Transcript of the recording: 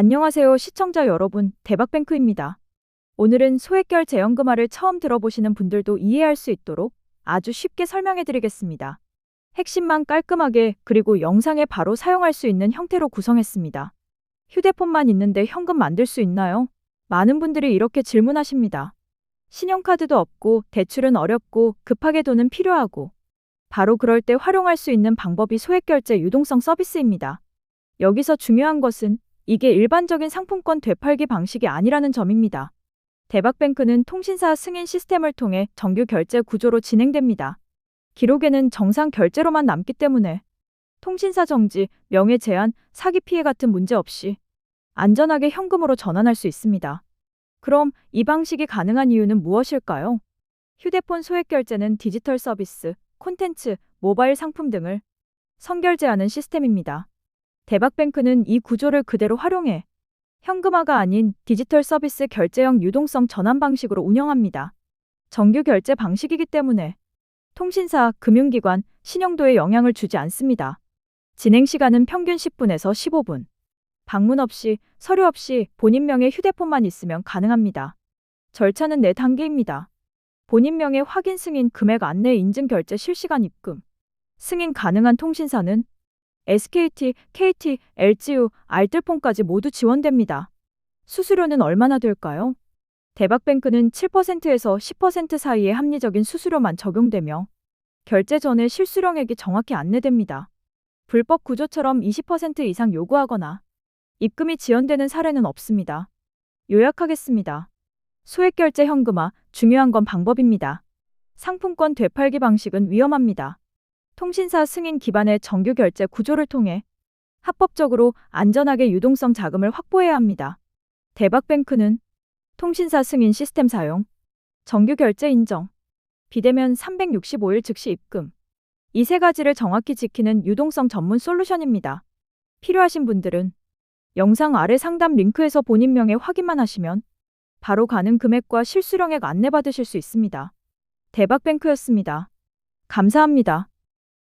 안녕하세요 시청자 여러분 대박뱅크입니다. 오늘은 소액결 제연금화를 처음 들어보시는 분들도 이해할 수 있도록 아주 쉽게 설명해 드리겠습니다. 핵심만 깔끔하게 그리고 영상에 바로 사용할 수 있는 형태로 구성했습니다. 휴대폰만 있는데 현금 만들 수 있나요? 많은 분들이 이렇게 질문하십니다. 신용카드도 없고 대출은 어렵고 급하게 돈은 필요하고 바로 그럴 때 활용할 수 있는 방법이 소액결제 유동성 서비스입니다. 여기서 중요한 것은 이게 일반적인 상품권 되팔기 방식이 아니라는 점입니다. 대박뱅크는 통신사 승인 시스템을 통해 정규 결제 구조로 진행됩니다. 기록에는 정상 결제로만 남기 때문에 통신사 정지, 명예 제한, 사기 피해 같은 문제 없이 안전하게 현금으로 전환할 수 있습니다. 그럼 이 방식이 가능한 이유는 무엇일까요? 휴대폰 소액 결제는 디지털 서비스, 콘텐츠, 모바일 상품 등을 선결제하는 시스템입니다. 대박뱅크는 이 구조를 그대로 활용해 현금화가 아닌 디지털 서비스 결제형 유동성 전환 방식으로 운영합니다. 정규 결제 방식이기 때문에 통신사, 금융기관, 신용도에 영향을 주지 않습니다. 진행 시간은 평균 10분에서 15분. 방문 없이, 서류 없이 본인 명의 휴대폰만 있으면 가능합니다. 절차는 4단계입니다. 본인 명의 확인 승인 금액 안내 인증 결제 실시간 입금. 승인 가능한 통신사는 SKT, KT, LGU, 알뜰폰까지 모두 지원됩니다. 수수료는 얼마나 될까요? 대박뱅크는 7%에서 10% 사이의 합리적인 수수료만 적용되며 결제 전에 실수령액이 정확히 안내됩니다. 불법 구조처럼 20% 이상 요구하거나 입금이 지연되는 사례는 없습니다. 요약하겠습니다. 소액 결제 현금화, 중요한 건 방법입니다. 상품권 되팔기 방식은 위험합니다. 통신사 승인 기반의 정규 결제 구조를 통해 합법적으로 안전하게 유동성 자금을 확보해야 합니다. 대박뱅크는 통신사 승인 시스템 사용, 정규 결제 인정, 비대면 365일 즉시 입금. 이 세 가지를 정확히 지키는 유동성 전문 솔루션입니다. 필요하신 분들은 영상 아래 상담 링크에서 본인 명의 확인만 하시면 바로 가능 금액과 실수령액 안내받으실 수 있습니다. 대박뱅크였습니다. 감사합니다.